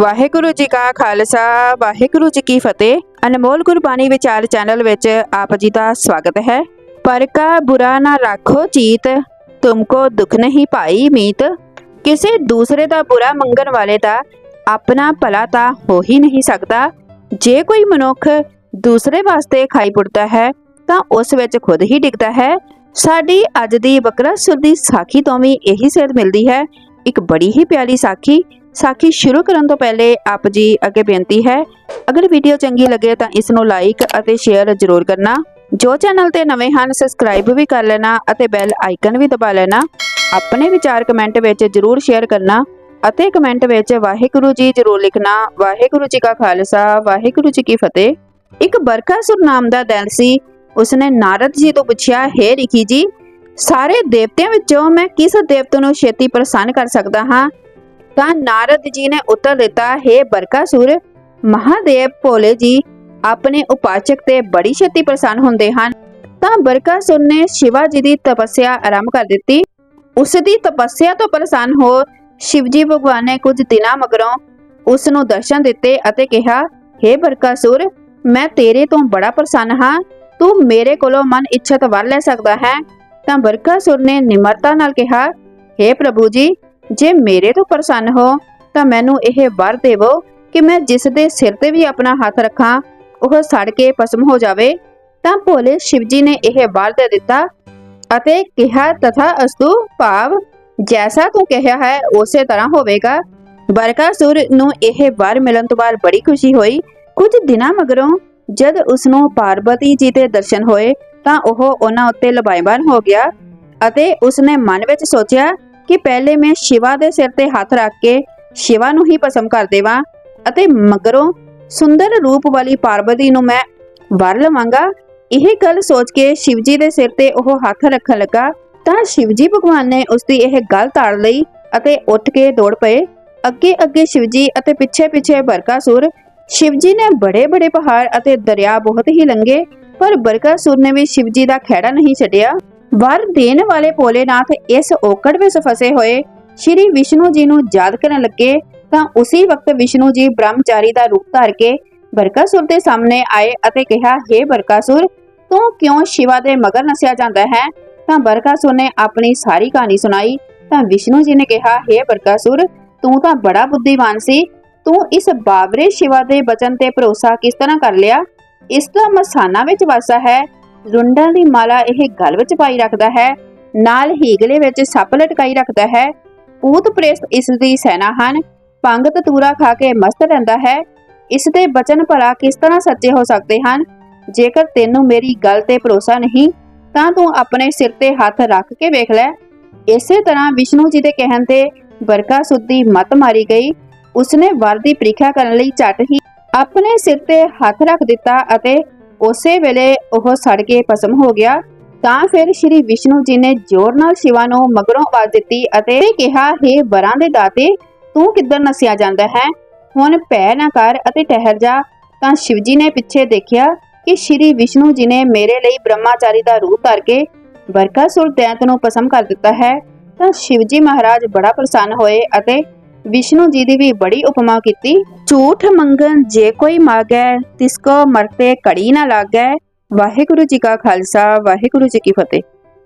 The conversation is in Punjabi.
ਵਾਹਿਗੁਰੂ ਜੀ ਕਾ ਖਾਲਸਾ, ਵਾਹਿਗੁਰੂ ਜੀ ਕੀ ਫਤਿਹ। ਅਨਮੋਲ ਗੁਰਬਾਣੀ ਵਿਚਾਰ ਚੈਨਲ ਵਿੱਚ ਆਪ ਜੀ ਦਾ ਸਵਾਗਤ ਹੈ। ਪਰ ਕਾ ਬੁਰਾ ਨਾ ਰੱਖੋ ਚੀਤ ਤੁਮਕੋ ਦੁੱਖ ਨਹੀਂ ਭਾਈ ਮੀਤ। ਕਿਸੇ ਦੂਸਰੇ ਦਾ ਬੁਰਾ ਮੰਗਣ ਵਾਲੇ ਦਾ ਆਪਣਾ ਭਲਾ ਤਾਂ ਹੋ ਹੀ ਨਹੀਂ ਸਕਦਾ। ਜੇ ਕੋਈ ਮਨੁੱਖ ਦੂਸਰੇ ਵਾਸਤੇ ਖਾਈ ਪੁੱਟਦਾ ਹੈ, ਤਾਂ ਉਸ ਵਿੱਚ ਖੁਦ ਹੀ ਡਿੱਗਦਾ ਹੈ। ਸਾਡੀ ਅੱਜ ਦੀ ਬਕਰਾ ਸੁਰ ਦੀ ਸਾਖੀ ਤੋਂ ਵੀ ਇਹੀ ਸੇਧ ਮਿਲਦੀ ਹੈ। ਇੱਕ ਬੜੀ ਹੀ ਪਿਆਰੀ ਸਾਖੀ ਸਾਖੀ ਸ਼ੁਰੂ ਕਰਨ ਤੋਂ ਪਹਿਲੇ ਆਪ ਜੀ ਅੱਗੇ ਬੇਨਤੀ ਹੈ, ਅਗਰ ਵੀਡੀਓ ਚੰਗੀ ਲੱਗੇ ਤਾਂ ਇਸ ਨੂੰ ਲਾਈਕ ਅਤੇ ਸ਼ੇਅਰ ਜ਼ਰੂਰ ਕਰਨਾ। ਜੋ ਚੈਨਲ ਤੇ ਨਵੇਂ ਹਨ ਸਬਸਕ੍ਰਾਈਬ ਵੀ ਕਰ ਲੈਣਾ ਅਤੇ ਬੈਲ ਆਈਕਨ ਵੀ ਦਬਾ ਲੈਣਾ। ਆਪਣੇ ਵਿਚਾਰ ਕਮੈਂਟ ਵਿੱਚ ਜ਼ਰੂਰ ਸ਼ੇਅਰ ਕਰਨਾ ਅਤੇ ਕਮੈਂਟ ਵਿੱਚ ਵਾਹਿਗੁਰੂ ਜੀ ਜ਼ਰੂਰ ਲਿਖਣਾ। ਵਾਹਿਗੁਰੂ ਜੀ ਕਾ ਖਾਲਸਾ, ਵਾਹਿਗੁਰੂ ਜੀ ਕੀ ਫਤਿਹ। ਇੱਕ ਬਰਕਾਸੁਰ ਨਾਮ ਦਾ ਦੈਨ ਸੀ। ਉਸਨੇ ਨਾਰਦ ਜੀ ਤੋਂ ਪੁੱਛਿਆ, ਹੈ ਰਿਖੀ ਜੀ, ਸਾਰੇ ਦੇਵਤਿਆਂ ਵਿੱਚੋਂ ਮੈਂ ਕਿਸ ਦੇਵਤੇ ਨੂੰ ਛੇਤੀ ਪ੍ਰਸੰਨ ਕਰ ਸਕਦਾ ਹਾਂ? ਤਾਂ ਨਾਰਦ ਜੀ ਨੇ ਉੱਤਰ ਦਿੱਤਾ, ਹੈ ਬਰਕਾਸੁਰ ਮਹਾਦੇਵ ਭੋਲੇ ਜੀ, ਆਪਣੇ ਉਪਾਚਕ ਤੇ ਬੜੀ ਛੇਤੀ ਪ੍ਰਸੰਨ ਹੁੰਦੇ ਹਨ। ਤਾਂ ਬਰਕਾਸੁਰ ਨੇ ਸ਼ਿਵਾ ਜੀ ਦੀ ਤਪੱਸਿਆ ਆਰੰਭ ਕਰ ਦਿੱਤੀ। ਉਸ ਦੀ ਤਪੱਸਿਆ ਤੋਂ ਪ੍ਰਸੰਨ ਹੋ ਸ਼ਿਵ ਜੀ ਭਗਵਾਨ ਨੇ ਕੁਝ ਦਿਨਾਂ ਮਗਰੋਂ ਉਸ ਨੂੰ ਦਰਸ਼ਨ ਦਿੱਤੇ ਅਤੇ ਕਿਹਾ हे ਬਰਕਾਸੁਰ ਮੈਂ ਤੇਰੇ ਤੋਂ ਬੜਾ ਪ੍ਰਸੰਨ ਹਾਂ। ਤੂੰ ਮੇਰੇ ਕੋਲੋਂ ਮਨ ਇੱਛਤ ਵਰ ਲੈ ਸਕਦਾ ਹੈ। ਤਾਂ ਬਰਕਾਸੁਰ ਨੇ ਨਿਮਰਤਾ ਨਾਲ ਕਿਹਾ हे ਪ੍ਰਭੂ ਜੀ ਜੇ ਮੇਰੇ ਤੋਂ ਪ੍ਰਸੰਨ ਹੋ, ਤਾਂ ਮੈਨੂੰ ਇਹ ਵਰ ਦੇਵੋ ਕਿ ਮੈਂ ਜਿਸ ਦੇ ਸਿਰ ਤੇ ਵੀ ਆਪਣਾ ਹੱਥ ਰੱਖਾਂ, ਉਹ ਸੜ ਕੇ ਭਸਮ ਹੋ ਜਾਵੇ। ਤਾਂ ਭੋਲੇ ਸ਼ਿਵਜੀ ਨੇ ਇਹ ਵਰ ਦੇ ਦਿੱਤਾ ਅਤੇ ਕਿਹਾ, ਤਥਾ ਅਸਤੂ ਭਾਵ, ਜੈਸਾ ਤੂੰ ਕਿਹਾ ਹੈ, ਉਸੇ ਤਰ੍ਹਾਂ ਹੋਵੇਗਾ। ਬਰਕਾਸੁਰ ਨੂੰ ਇਹ ਵਰ ਮਿਲਣ ਤੋਂ ਬਾਅਦ ਬੜੀ ਖੁਸ਼ੀ ਹੋਈ। ਕੁਝ ਦਿਨਾਂ ਮਗਰੋਂ ਜਦ ਉਸ ਨੂੰ ਪਾਰਵਤੀ ਜੀ ਦੇ ਦਰਸ਼ਨ ਹੋਏ, ਤਾਂ ਉਹ ਉਹਨਾਂ ਉੱਤੇ ਲਬਾਇਬਾਨ ਹੋ ਗਿਆ ਅਤੇ ਉਸਨੇ ਮਨ ਵਿੱਚ ਸੋਚਿਆ ਕਿ ਪਹਿਲੇ ਮੈਂ ਸ਼ਿਵਾ ਦੇ ਸਿਰ ਤੇ ਹੱਥ ਰੱਖ ਕੇ ਸ਼ਿਵਾ ਨੂੰ ਹੀ ਪਸੰਦ ਕਰ ਦੇਵਾਂ ਅਤੇ ਮਗਰੋਂ ਸੁੰਦਰ ਰੂਪ ਵਾਲੀ ਪਾਰਵਤੀ ਨੂੰ ਮੈਂ ਵਰ ਲਵਾਂਗਾ। ਇਹ ਗੱਲ ਸੋਚ ਕੇ ਸ਼ਿਵਜੀ ਦੇ ਸਿਰ ਤੇ ਉਹ ਹੱਥ ਰੱਖਣ ਲੱਗਾ ਤਾਂ ਸ਼ਿਵਜੀ ਭਗਵਾਨ ਨੇ ਉਸ ਦੀ ਇਹ ਗੱਲ ਤਾੜ ਲਈ ਅਤੇ ਉੱਠ ਕੇ ਦੌੜ ਪਏ। ਅੱਗੇ ਅੱਗੇ ਸ਼ਿਵਜੀ ਅਤੇ ਪਿੱਛੇ ਪਿੱਛੇ ਬਰਕਾਸੁਰ ਸ਼ਿਵਜੀ ਨੇ ਬੜੇ ਬੜੇ ਪਹਾੜ ਅਤੇ ਦਰਿਆ ਬਹੁਤ ਹੀ ਲੰਘੇ, ਪਰ ਬਰਕਾਸੁਰ ਨੇ ਵੀ ਸ਼ਿਵਜੀ ਦਾ ਖਹਿੜਾ ਨਹੀਂ ਛੱਡਿਆ। ਵਰ ਦੇਣ ਵਾਲੇ ਭੋਲੇਨਾਥ ਇਸ ਔਕੜ ਵਿੱਚ ਫਸੇ ਹੋਏ, ਸ਼੍ਰੀ ਵਿਸ਼ਨੂੰ ਜੀ ਨੂੰ ਯਾਦ ਕਰਨ ਲੱਗੇ ਤਾਂ ਉਸੇ ਵਕਤ ਵਿਸ਼ਨੂੰ ਜੀ ਬ੍ਰਹਮਚਾਰੀ ਦਾ ਰੂਪ ਧਾਰ ਕੇ ਬਰਕਾਸੁਰ ਦੇ ਸਾਹਮਣੇ ਆਏ ਅਤੇ ਕਿਹਾ हे ਬਰਕਾਸੁਰ, ਤੂੰ ਕਿਉਂ ਸ਼ਿਵਾ ਦੇ ਮਗਰ ਨਸਿਆ ਜਾਂਦਾ ਹੈ? ਤਾਂ ਬਰਕਾਸੁਰ ਨੇ ਆਪਣੀ ਸਾਰੀ ਕਹਾਣੀ ਸੁਣਾਈ। ਤਾਂ ਵਿਸ਼ਨੂੰ ਜੀ ਨੇ ਕਿਹਾ हे ਬਰਕਾਸੁਰ, ਤੂੰ ਤਾਂ ਬੜਾ ਬੁੱਧੀਮਾਨ ਸੀ। ਤੂੰ ਇਸ ਬਾਬਰੇ ਸ਼ਿਵਾ ਦੇ ਬਚਨ ਤੇ ਭਰੋਸਾ ਕਿਸ ਤਰ੍ਹਾਂ ਕਰ ਲਿਆ? ਇਸ ਦਾ ਮਸਾਨਾ ਵਿੱਚ ਵਸਾ ਹੈ। ਰੁੰਡਾਂ ਦੀ ਮਾਲਾ ਇਹ ਗਲ ਵਿੱਚ ਪਾਈ ਰੱਖਦਾ ਹੈ, ਨਾਲ ਹੀਗਲੇ ਵਿੱਚ ਸੱਪ ਲਟਕਾਈ ਰੱਖਦਾ ਹੈ। ਭੂਤ ਪ੍ਰੇਤ ਇਸ ਦੀ ਸੈਨਾ ਹਨ। ਪੰਗ ਤਤੂਰਾ ਖਾ ਕੇ ਮਸਤ ਰਹਿੰਦਾ ਹੈ। ਇਸ ਦੇ ਬਚਨ ਭਲਾ ਕਿਸ ਤਰ੍ਹਾਂ ਸੱਚੇ ਹੋ ਸਕਦੇ ਹਨ? ਜੇਕਰ ਤੈਨੂੰ ਮੇਰੀ ਗੱਲ ਤੇ ਭਰੋਸਾ ਨਹੀਂ, ਤਾਂ ਤੂੰ ਆਪਣੇ ਸਿਰ ਤੇ ਹੱਥ ਰੱਖ ਕੇ ਵੇਖ ਲੈ। ਇਸੇ ਤਰ੍ਹਾਂ ਵਿਸ਼ਨੂੰ ਜੀ ਦੇ ਕਹਿਣ ਤੇ ਬਰਕਾ ਸੁੱਦੀ ਮਤ ਮਾਰੀ ਗਈ। ਉਸਨੇ ਵਰ ਦੀ ਪ੍ਰੀਖਿਆ ਕਰਨ ਲਈ ਝਟ ਹੀ ਆਪਣੇ ਸਿਰ ਤੇ ਹੱਥ ਰੱਖ ਦਿੱਤਾ ਅਤੇ ਉਸੇ ਵੇਲੇ ਉਹ ਸੜ ਕੇ ਭਸਮ ਹੋ ਗਿਆ। ਤਾਂ ਫਿਰ ਸ਼੍ਰੀ ਵਿਸ਼ਨੂੰ ਜੀ ਨੇ ਜ਼ੋਰ ਨਾਲ ਸ਼ਿਵਾ ਨੂੰ ਮਗਰੋਂ ਆਵਾਜ਼ ਦਿੱਤੀ ਅਤੇ ਕਿਹਾ हे ਵਰਾਂ ਦੇ ਦਾਤੇ, ਤੂੰ ਕਿੱਧਰ ਨਸਿਆ ਜਾਂਦਾ ਹੈ? ਹੁਣ ਪੈ ਨਾ ਕਰ ਅਤੇ ਠਹਿਰ ਜਾ। ਤਾਂ ਸ਼ਿਵਜੀ ਨੇ ਪਿੱਛੇ ਦੇਖਿਆ ਕਿ ਸ਼੍ਰੀ ਵਿਸ਼ਨੂੰ ਜੀ ਨੇ ਮੇਰੇ ਲਈ ਬ੍ਰਹਮਾਚਾਰੀ ਦਾ ਰੂਪ ਧਾਰ ਕੇ ਬਰਕਾਸੁਰ ਦੈਂਤ ਨੂੰ ਪਸਮ ਕਰ ਦਿੱਤਾ ਹੈ। ਤਾਂ ਸ਼ਿਵਜੀ ਮਹਾਰਾਜ ਬੜਾ ਪ੍ਰਸੰਨ ਹੋਏ ਅਤੇ ਵਿਸ਼ਨੂੰ ਜੀ ਦੀ ਵੀ ਬੜੀ ਉਪਮਾ ਕੀਤੀ। ਝੂਠ ਮੰਗਣ ਜੇ ਕੋਈ ਮਾਗੈ ਤਿਸ ਕੋ ਮਰਤੇ ਕੜੀ ਨਾ ਲਾਗੈ। ਵਾਹਿਗੁਰੂ ਜੀ ਕਾ ਖਾਲਸਾ, ਵਾਹਿਗੁਰੂ ਜੀ ਕੀ ਫਤਿਹ।